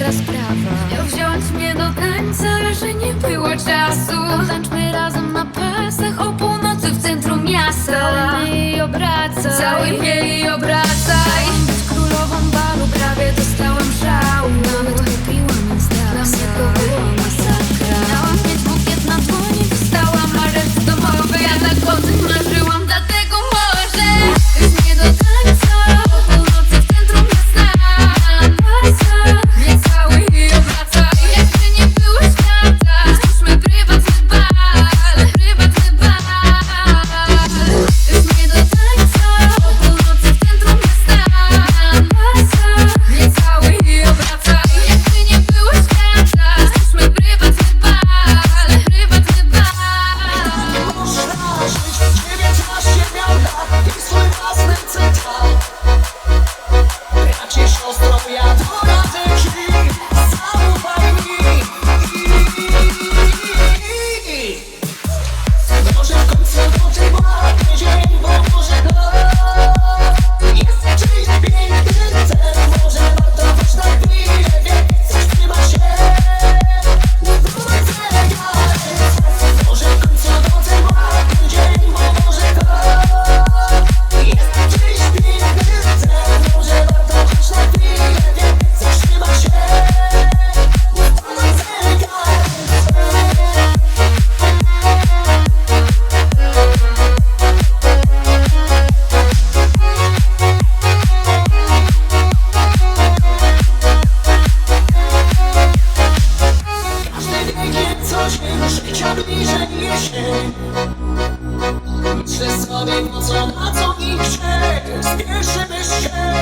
przykra sprawa. Miał wziąć mnie do tańca, że nie było czasu. Tańczmy razem na pasach O północy w centrum miasta. Cały mnie i obracaj Cały mnie i obracaj Czy sobie mocą na co ich się Spieszymy się.